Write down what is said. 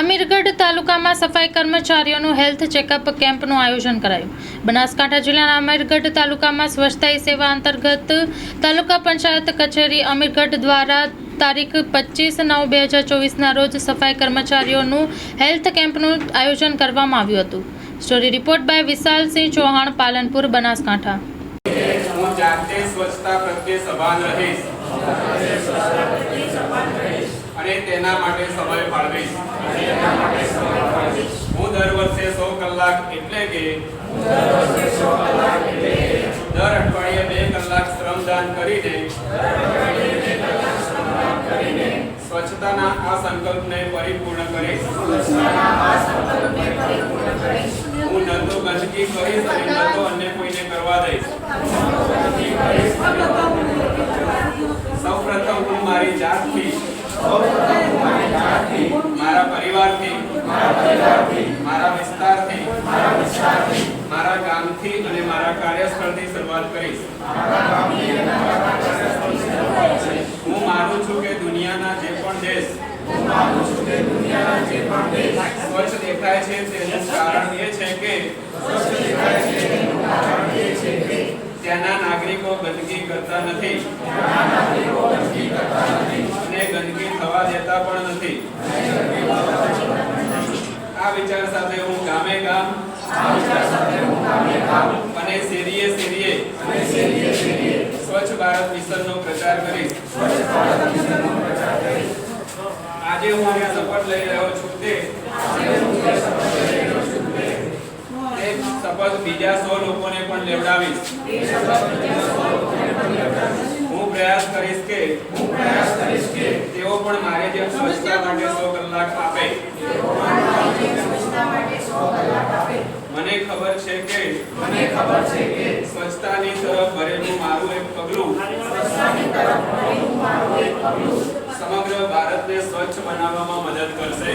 અમીરગઢ તાલુકામાં સફાઈ કર્મચારીઓનું health checkup કેમ્પનું આયોજન કરાયું. બનાસકાંઠા જિલ્લાના અમીરગઢ તાલુકામાં સ્વચ્છતા સેવા અંતર્ગત તાલુકા પંચાયત કચેરી અમીરગઢ દ્વારા તારીખ પચીસ નવ બે હજાર ચોવીસના રોજ સફાઈ કર્મચારીઓનું હેલ્થ કેમ્પનું આયોજન કરવામાં આવ્યું હતું. Story report by Vishalsinh Chauhan, Palanpur, Banaskantha. હું જાતે સ્વચ્છતા પ્રત્યે સભાન રહીશ અને તેના માટે સમય ફાળવીશ હું દર વર્ષે સો કલાક એટલે કે દર અઠવાડિયે બે કલાક શ્રમદાન કરીને સ્વચ્છતાના આ સંકલ્પને પરિપૂર્ણ કરીશ હું ન તો ગંદકી કરીશ અને ન તો મારા ગામથી અને મારા કાર્યસ્થળથી શરૂઆત કરીશ. હું માનું છું કે દુનિયાના જે પણ દેશ સ્વચ્છ દેખાય છે તેનું કારણ એ છે કે ત્યાંના નાગરિકો ગંદકી કરતા નથી. અને ગંદકી થવા દેતા પણ નથી. આ વિચાર સાથે હું ગામે ગામ અને ભારત પ્રચાર કરીશ આજે હું જે શપથ લઈ રહ્યો છું તે. શપથ બીજા સો લોકોને પણ લેવડાવીશ. હું પ્રયાસ કરીશ કે તેઓ પણ મારે જેમ સ્વચ્છતા માટે સો કલાક આપે. મને ખબર છે કે સ્વચ્છતાની તરફ ભરેલું મારું એક પગલું સમગ્ર ભારતને સ્વચ્છ બનાવવામાં મદદ કરશે.